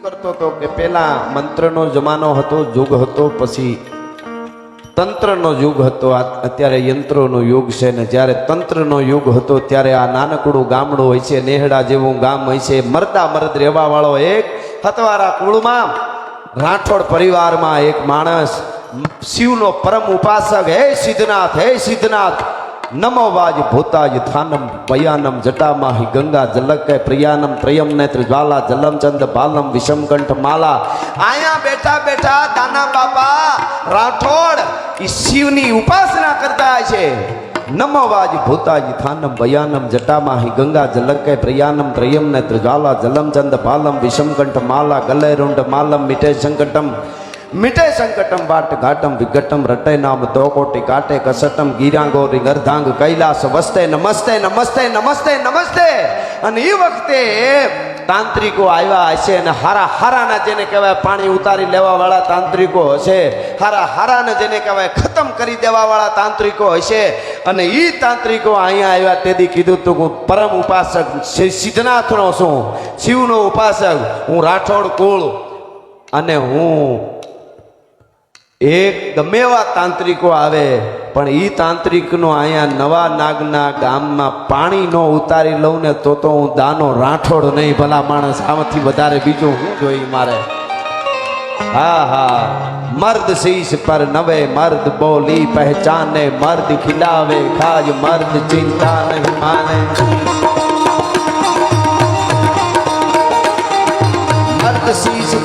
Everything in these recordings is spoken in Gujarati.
કરતો હતો કે પેલા મંત્રનો જમાનો હતો, યુગ હતો, પછી તંત્રનો યુગ હતો. અત્યારે યંત્રોનો યુગ છે ને જ્યારે તંત્રનો યુગ હતો ત્યારે આ નાનકડું ગામડું હોય છે, નેહડા જેવું ગામ હોય છે. મરદા મરદ રહેવા વાળો એક હતવારા કુળમાં રાઠોડ પરિવારમાં એક માણસ શિવનો પરમ ઉપાસક, હે સિદ્ધનાથ હે સિદ્ધનાથ નમો વાજ ભૂતાજ થાનમ પયાનમ જટામાહી ગંગા જલકે પ્રિયાનમ ત્રયમ નેત્ર જ્વાલા જલમચંદ બાલમ વિષમકંઠ માલા. આયા બેઠા બેઠા દાના બાપા રાઠોડ એ શિવની ઉપાસના કરતા છે. નમવાજ ભૂતાજ થાનમ ભયાનમ જટામાહી ગંગા જલકે પ્રયાનમ ત્રયમ નેત્ર જ્વાલા જલમચંદ બાલમ વિષમકંઠ માલા ગલે રૂંઢ માલમ મિટે સંકટમ મિટે સંકટમ, વાટ ઘાટમ, વિઘટમ, રટે નામ તો કોટી કાટે કસટમ, ગીરાંગોરી, ગરધાંગ, કૈલાસ, વસ્તે, નમસ્તે નમસ્તે નમસ્તે નમસ્તે. અને એ વખતે તાંત્રિકો આવ્યા હશે અને હારા હારાના જેને કહેવાય પાણી ઉતારી લેવાવાળા તાંત્રિકો હશે, હારા હારાને જેને કહેવાય ખતમ કરી દેવાવાળા તાંત્રિકો હશે. અને એ તાંત્રિકો અહીંયા આવ્યા તેથી કીધું તું હું પરમ ઉપાસક સિદ્ધનાથનો છું, શિવનો ઉપાસક, હું રાઠોડ કુળ, અને હું એક ગમે એવા તાંત્રિકો આવે, પણ એ તાંત્રિકનો અહીંયા નવા નાગના ગામમાં પાણી નો ઉતારી લઉં ને તો તો હું દાનો રાઠોડ નહીં ભલા માણસ. આમાંથી વધારે બીજું હું જોઈ મારે? હા હા. મર્દ શીશ પર નવે, મર્દ બોલી પહેચાને, મર્દ ખિલાવે, ખાજ મર્દ ચિંતા નહીં માને.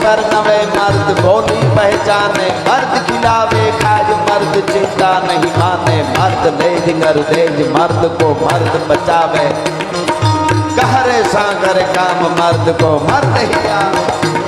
पर नवे मर्द, बोली पहचाने, मर्द खिलावे, खाज मर्द, चिंता नहीं माने। मर्द लेज कर देज, मर्द को मर्द बचावे। कहरे सागर काम मर्द को मर्द ही आवे।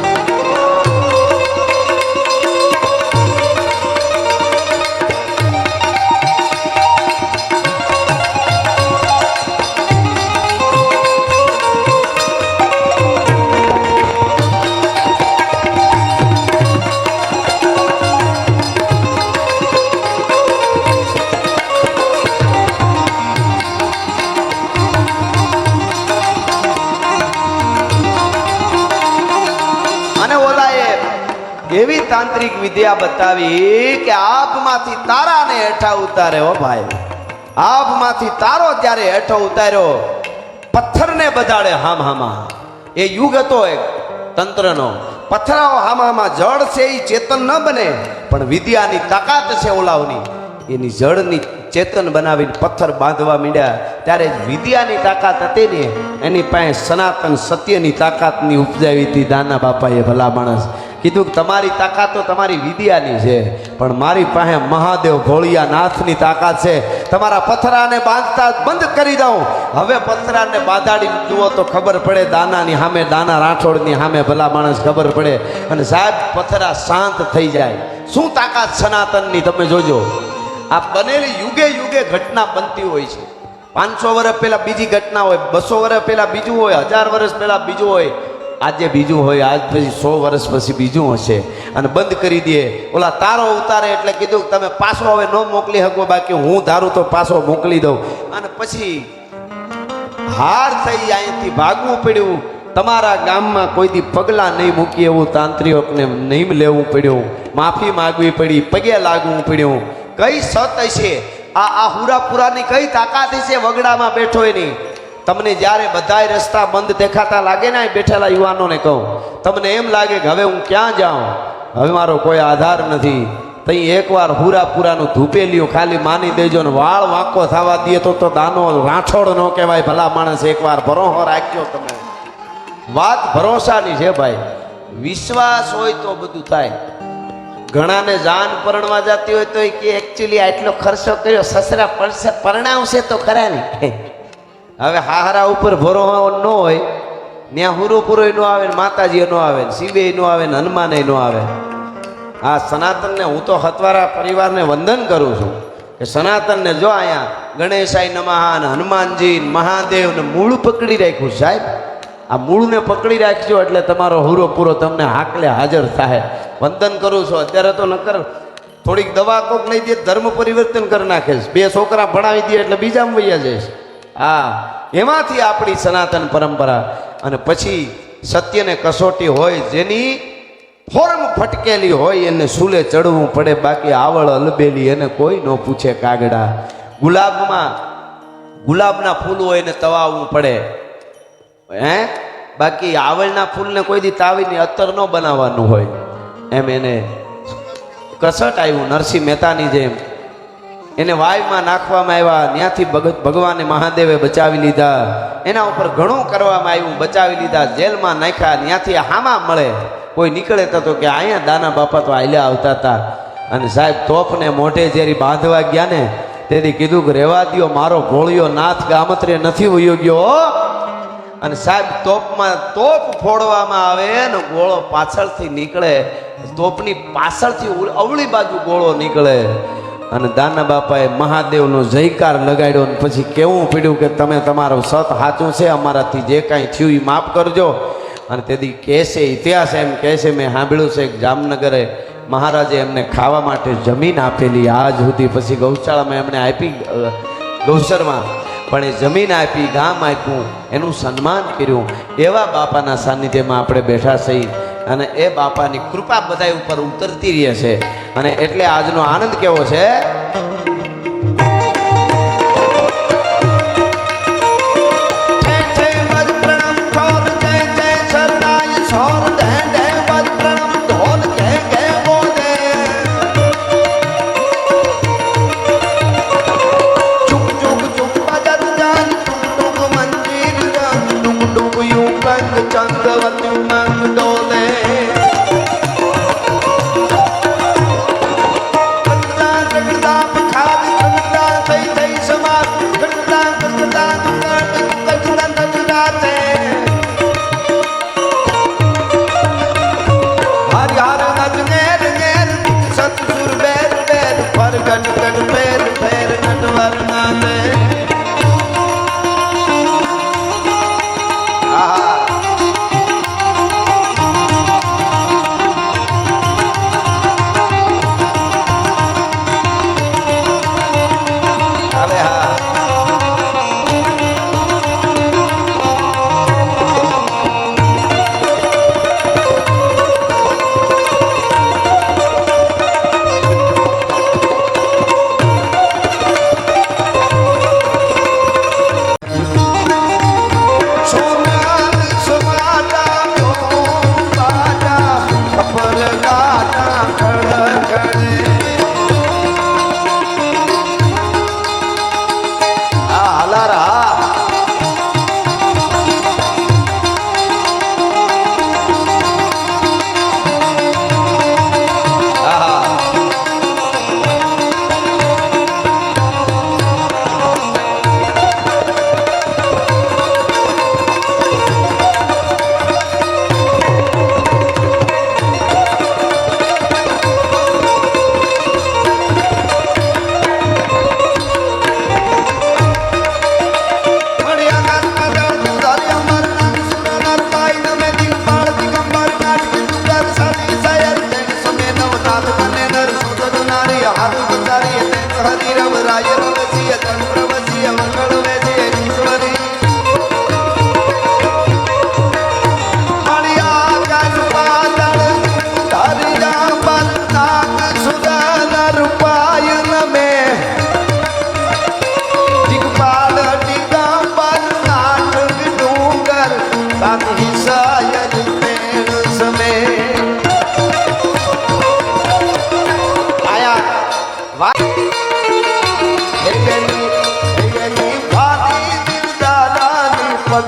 એવી તાંત્રિક વિદ્યા બતાવી કે આપમાંથી તારાને હેઠા ઉતારે હો ભાઈ. આપમાંથી તારો ત્યારે હેઠો ઉતાર્યો, પથ્થરને બધાડે હામ હામા એ યુગ હતો એક તંત્રનો. પથરાઓ હામામાં જળ છે એ ચેતન ન બને, પણ વિદ્યાની તાકાત છે ઓલાઓની એની જળની ચેતન બનાવીને પથ્થર બાંધવા માંડ્યા. ત્યારે વિદ્યાની તાકાત હતી ને, એની પાસે સનાતન સત્યની તાકાતની ઉપજાવી હતી દાના બાપાએ ભલા માણસ. કીધું કે તમારી તાકાત તો તમારી વિદ્યાની છે, પણ મારી પાસે મહાદેવ ભોળિયા નાથની તાકાત છે. તમારા પથરાને બાંધતા બંધ કરી દઉં. હવે પથરાને બાંધાડી જુઓ તો ખબર પડે દાનાની સામે, દાના રાઠોડની સામે ભલા માણસ ખબર પડે. અને સાહેબ, પથરા શાંત થઈ જાય. શું તાકાત સનાતનની તમે જોજો. આ બનેલી યુગે યુગે ઘટના બનતી હોય છે. પાંચસો વર્ષ પહેલાં બીજી ઘટના હોય, બસો વર્ષ પહેલાં બીજું હોય, હજાર વર્ષ પહેલાં બીજું હોય. આજે બીજું હોય, આજ પછી સો વર્ષ પછી બીજું હશે. અને બંધ કરી દે. ઓલા તારો ઉતારે એટલે કીધું કે તમે પાછો હવે ન મોકલી શકો, બાકી હું ધારું તો પાછો મોકલી દઉં. અને પછી હાર થઈ અહીંથી ભાગવું પડ્યું. તમારા ગામમાં કોઈથી પગલાં નહીં મૂકી એવું તાંત્રિકને નહીં લેવું પડ્યું. માફી માગવી પડી, પગે લાગવું પડ્યું. કઈ સત હશે? આ આ હુરાપુરાની કઈ તાકાત છે વગડામાં બેઠો એની? તમને જ્યારે બધાય રસ્તા બંધ દેખાતા લાગે ને બેઠેલા યુવાનોને કહું, તમને એમ લાગે કે હવે હું ક્યાં જાઉં? હવે મારો કોઈ આધાર નથી. તઈ એકવાર હુરાપુરાનું ધૂપેલિયું ખાલી માની દેજો ને વાળ વાંકો થવા દે તો તો દાનો રાઠોડ ન કહેવાય, ભલા માણસ એકવાર ભરોહો રાખ્યો તમે. વાત ભરોસાની છે ભાઈ. વિશ્વાસ હોય તો બધું થાય. ઘણાને જાન પરણવા જતી હોય તો એ કે એકચ્યુઅલી આટલો ખર્ચો કર્યો, સસરા પરણાવશે તો ખરા ને? હવે હાહરા ઉપર ભરોહો ન હોય ત્યાં હુરુપુરો પૂરો ન આવે ને માતાજી ન આવે ને શિવે ન આવે હનુમાને ન આવે. આ સનાતનને હું તો હતવારા પરિવારને વંદન કરું છું કે સનાતનને જો અહીંયા ગણેશાય નમહાન હનુમાનજી મહાદેવ ને મૂળ પકડી રાખ્યું સાહેબ. આ મૂળને પકડી રાખજો એટલે તમારો હુરો પૂરો તમને હાકલે હાજર થાય. વંદન કરું છું. અત્યારે તો નકર થોડીક દવા કોક લઈ દે ધર્મ પરિવર્તન કરી નાખે બે છોકરા ભણાવી દે એટલે બીજામાં વૈયા જઈશ હા, એમાંથી આપણી સનાતન પરંપરા. અને પછી સત્યને કસોટી હોય જેની ફોર્મ ફટકેલી હોય એને સૂલે ચડવું પડે, બાકી આવળ અલબેલી એને કોઈ ન પૂછે કાગડા. ગુલાબમાં, ગુલાબના ફૂલ હોય એને તવાવવું પડે. હે? બાકી આવળના ફૂલને કોઈ દી તાવીને અત્તર ન બનાવવાનું હોય. એમ એને કસટ આવ્યું નરસિંહ મહેતાની જેમ. એને વાયમાં નાખવામાં આવ્યા ત્યાંથી ભગત ભગવાને મહાદેવે બચાવી લીધા. એના ઉપર ઘણું કરવામાં આવ્યું, બચાવી લીધા, જેલમાં નાખ્યા ત્યાંથી હામા મળે. કોઈ નીકળે તો કે અહીંયા દાના બાપા તો આલ્યા આવતા હતા. અને સાહેબ તોપને મોઢે જેરી બાંધવા ગયા ને, તેથી કીધું કે રેવા દ્યો, મારો ભોળિયો નાથ ગામત્રે નથી વયો ગયો. અને સાહેબ તોપમાં, તોપ ફોડવામાં આવે ને ગોળો પાછળથી નીકળે. તોપની પાછળથી અવળી બાજુ ગોળો નીકળે. અને દાના બાપાએ મહાદેવનો જયકાર લગાડ્યો અને પછી કેવું પડ્યું કે તમે તમારું સત સાચું છે, અમારાથી જે કાંઈ થયું એ માફ કરજો. અને તેથી કહેશે, ઇતિહાસ એમ કહેશે, મેં સાંભળ્યું છે કે જામનગરે મહારાજે એમને ખાવા માટે જમીન આપેલી. આજ સુધી પછી ગૌશાળામાં એમણે આપી ગૌસરમાં પણ એ જમીન આપી, ગામ આપ્યું, એનું સન્માન કર્યું. એવા બાપાના સાનિધ્યમાં આપણે બેઠા છીએ. અને એ બાપાની કૃપા બધા ઉપર ઉતરતી રહે છે. અને એટલે આજનો આનંદ કેવો છે?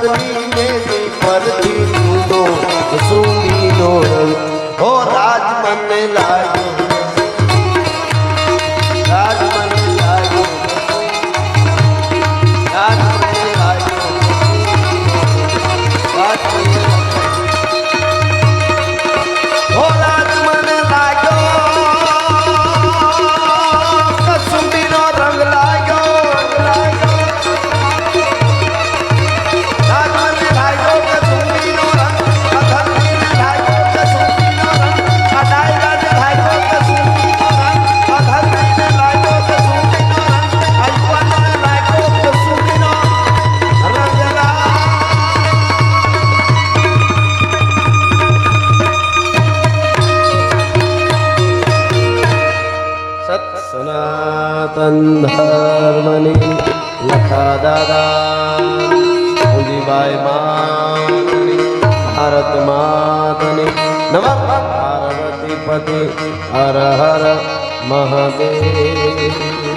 Thank you. ધર્મની લખા દાદા ઉદીબાઈ માતની ભારત માતની નમઃ પાર્વતી હર હર મહાદેવ.